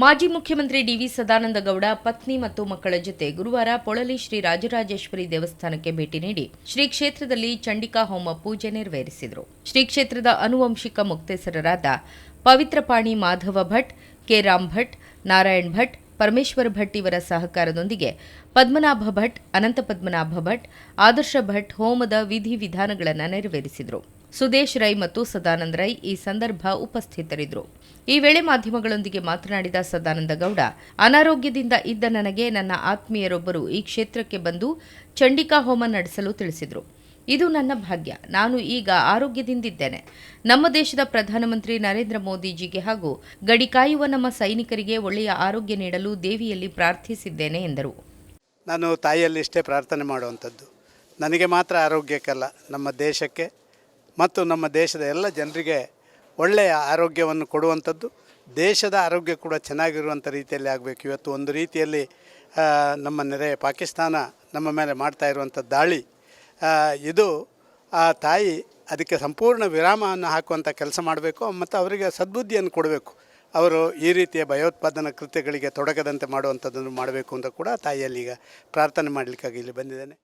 ಮಾಜಿ ಮುಖ್ಯಮಂತ್ರಿ ಡಿವಿ ಸದಾನಂದ ಗೌಡ ಪತ್ನಿ ಮತ್ತು ಮಕ್ಕಳ ಜೊತೆ ಗುರುವಾರ ಪೊಳಲಿ ಶ್ರೀ ರಾಜರಾಜೇಶ್ವರಿ ದೇವಸ್ಥಾನಕ್ಕೆ ಭೇಟಿ ನೀಡಿ ಶ್ರೀ ಕ್ಷೇತ್ರದಲ್ಲಿ ಚಂಡಿಕಾ ಹೋಮ ಪೂಜೆ ನೆರವೇರಿಸಿದರು. ಶ್ರೀ ಕ್ಷೇತ್ರದ ಅನುವಂಶಿಕ ಮುಕ್ತೇಸರರಾದ ಪವಿತ್ರಪಾಣಿ ಮಾಧವ ಭಟ್, ಕೆ ರಾಮ್ ಭಟ್, ನಾರಾಯಣ್ ಭಟ್, ಪರಮೇಶ್ವರ ಭಟ್ ಇವರ ಸಹಕಾರದೊಂದಿಗೆ ಪದ್ಮನಾಭ ಭಟ್, ಅನಂತ ಪದ್ಮನಾಭ ಭಟ್, ಆದರ್ಶ ಭಟ್ ಹೋಮದ ವಿಧಿವಿಧಾನಗಳನ್ನು ನೆರವೇರಿಸಿದರು. ಸುದೇಶ್ ರೈ ಮತ್ತು ಸದಾನಂದ ರೈ ಈ ಸಂದರ್ಭ ಉಪಸ್ಥಿತರಿದ್ದರು. ಈ ವೇಳೆ ಮಾಧ್ಯಮಗಳೊಂದಿಗೆ ಮಾತನಾಡಿದ ಸದಾನಂದ ಗೌಡ, ಅನಾರೋಗ್ಯದಿಂದ ಇದ್ದ ನನಗೆ ನನ್ನ ಆತ್ಮೀಯರೊಬ್ಬರು ಈ ಕ್ಷೇತ್ರಕ್ಕೆ ಬಂದು ಚಂಡಿಕಾ ಹೋಮ ನಡೆಸಲು ತಿಳಿಸಿದರು. ಇದು ನನ್ನ ಭಾಗ್ಯ. ನಾನು ಈಗ ಆರೋಗ್ಯದಿಂದಿದ್ದೇನೆ. ನಮ್ಮ ದೇಶದ ಪ್ರಧಾನಮಂತ್ರಿ ನರೇಂದ್ರ ಮೋದಿಜಿಗೆ ಹಾಗೂ ಗಡಿ ಕಾಯುವ ನಮ್ಮ ಸೈನಿಕರಿಗೆ ಒಳ್ಳೆಯ ಆರೋಗ್ಯ ನೀಡಲು ದೇವಿಯಲ್ಲಿ ಪ್ರಾರ್ಥಿಸಿದ್ದೇನೆ ಎಂದರು. ನಾನು ತಾಯಿಯಲ್ಲಿ ಇಷ್ಟೇ ಪ್ರಾರ್ಥನೆ ಮಾಡುವಂಥದ್ದು. ನನಗೆ ಮಾತ್ರ ಆರೋಗ್ಯಕ್ಕಲ್ಲ, ನಮ್ಮ ದೇಶಕ್ಕೆ ಮತ್ತು ನಮ್ಮ ದೇಶದ ಎಲ್ಲ ಜನರಿಗೆ ಒಳ್ಳೆಯ ಆರೋಗ್ಯವನ್ನು ಕೊಡುವಂಥದ್ದು. ದೇಶದ ಆರೋಗ್ಯ ಕೂಡ ಚೆನ್ನಾಗಿರುವಂಥ ರೀತಿಯಲ್ಲಿ ಆಗಬೇಕು. ಇವತ್ತು ಒಂದು ರೀತಿಯಲ್ಲಿ ನಮ್ಮ ನೆರೆ ಪಾಕಿಸ್ತಾನ ನಮ್ಮ ಮೇಲೆ ಮಾಡ್ತಾ ಇರುವಂಥ ದಾಳಿ ಇದು ಆ ತಾಯಿ ಅದಕ್ಕೆ ಸಂಪೂರ್ಣ ವಿರಾಮವನ್ನು ಹಾಕುವಂಥ ಕೆಲಸ ಮಾಡಬೇಕು. ಮತ್ತು ಅವರಿಗೆ ಸದ್ಬುದ್ಧಿಯನ್ನು ಕೊಡಬೇಕು. ಅವರು ಈ ರೀತಿಯ ಭಯೋತ್ಪಾದನಾ ಕೃತ್ಯಗಳಿಗೆ ತೊಡಗದಂತೆ ಮಾಡುವಂಥದ್ದನ್ನು ಮಾಡಬೇಕು ಅಂತ ಕೂಡ ತಾಯಿಯಲ್ಲಿ ಈಗ ಪ್ರಾರ್ಥನೆ ಮಾಡಲಿಕ್ಕಾಗಿ ಇಲ್ಲಿ ಬಂದಿದ್ದೇನೆ.